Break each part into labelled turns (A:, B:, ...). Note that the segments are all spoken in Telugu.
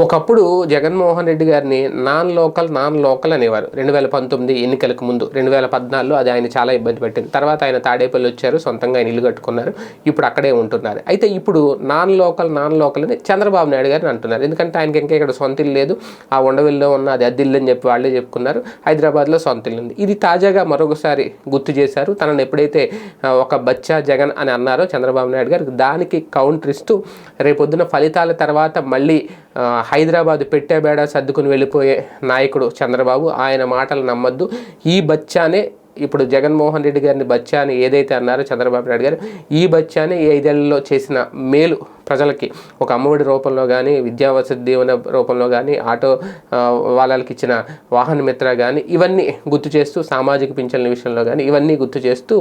A: ఒకప్పుడు జగన్మోహన్ రెడ్డి గారిని నాన్ లోకల్ నాన్ లోకల్ అనేవారు. రెండు వేల పంతొమ్మిది ఎన్నికలకు ముందు రెండు వేల పద్నాలుగులో అది ఆయన చాలా ఇబ్బంది పెట్టింది. తర్వాత ఆయన తాడేపల్లి వచ్చారు సొంతంగా ఆయన ఇల్లు కట్టుకున్నారు ఇప్పుడు అక్కడే ఉంటున్నారు. అయితే ఇప్పుడు నాన్ లోకల్ నాన్ లోకల్ అని చంద్రబాబు నాయుడు గారిని అంటున్నారు. ఎందుకంటే ఆయనకి ఇంకా ఇక్కడ సొంత ఇల్లు లేదు. ఆ ఉండవిల్లో ఉన్న అది అద్దిల్లు అని చెప్పి వాళ్ళే చెప్పుకున్నారు. హైదరాబాద్లో సొంత ఇల్లు ఉంది. ఇది తాజాగా మరొకసారి గుర్తు చేశారు. తనను ఎప్పుడైతే ఒక బచ్చా జగన్ అని అన్నారో చంద్రబాబు నాయుడు గారు దానికి కౌంటర్ ఇస్తూ రేపొద్దున ఫలితాల తర్వాత మళ్ళీ హైదరాబాద్ పెట్టేబేడ సర్దుకుని వెళ్ళిపోయే నాయకుడు చంద్రబాబు. ఆయన మాటలు నమ్మద్దు. ఈ బచ్చానే ఇప్పుడు జగన్మోహన్ రెడ్డి గారిని బచ్చా అని ఏదైతే అన్నారో చంద్రబాబు నాయుడు గారు ఈ బచ్చానే ఈ ఐదేళ్ళలో చేసిన మేలు ప్రజలకి ఒక అమ్మఒడి రూపంలో కానీ విద్యావసతి దీవెన రూపంలో కానీ ఆటో వాళ్ళకి ఇచ్చిన వాహన మిత్ర కానీ ఇవన్నీ గుర్తు చేస్తూ సామాజిక పింఛన్ల విషయంలో కానీ ఇవన్నీ గుర్తు చేస్తూ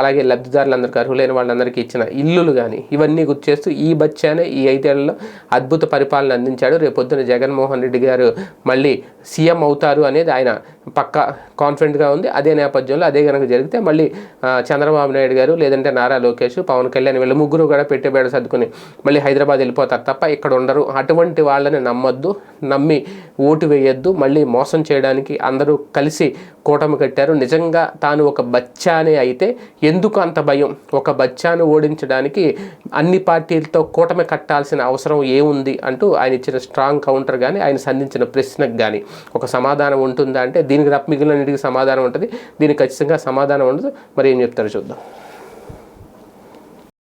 A: అలాగే లబ్ధిదారులందరికీ అర్హులైన వాళ్ళందరికీ ఇచ్చిన ఇల్లులు కానీ ఇవన్నీ గుర్తు చేస్తూ ఈ బచ్చానే ఈ ఐదేళ్ళలో అద్భుత పరిపాలన అందించాడు. రేపొద్దున జగన్మోహన్ రెడ్డి గారు మళ్ళీ సీఎం అవుతారు అనేది ఆయన పక్క కాన్ఫిడెంట్గా ఉంది. అదే నేపథ్యంలో అదే కనుక జరిగితే మళ్ళీ చంద్రబాబు నాయుడు గారు లేదంటే నారా లోకేష్ పవన్ కళ్యాణ్ వీళ్ళు ముగ్గురు కూడా పెట్టేబేడ సర్దుకుని మళ్ళీ హైదరాబాద్ వెళ్ళిపోతారు తప్ప ఇక్కడ ఉండరు. అటువంటి వాళ్ళని నమ్మొద్దు నమ్మి ఓటు వేయొద్దు. మళ్ళీ మోసం చేయడానికి అందరూ కలిసి కూటమి కట్టారు. నిజంగా తాను ఒక బచ్చానే అయితే ఎందుకు అంత భయం? ఒక బచ్చాను ఓడించడానికి అన్ని పార్టీలతో కూటమి కట్టాల్సిన అవసరం ఏముంది అంటూ ఆయన ఇచ్చిన స్ట్రాంగ్ కౌంటర్ కానీ ఆయన సంధించిన ప్రశ్నకు కానీ ఒక సమాధానం ఉంటుందా అంటే దీనికి తప్ప మిగిలినన్నిటికీ సమాధానం ఉంటుంది. దీనికి ఖచ్చితంగా సమాధానం ఉండదు. మరి ఏం చెప్తారో చూద్దాం.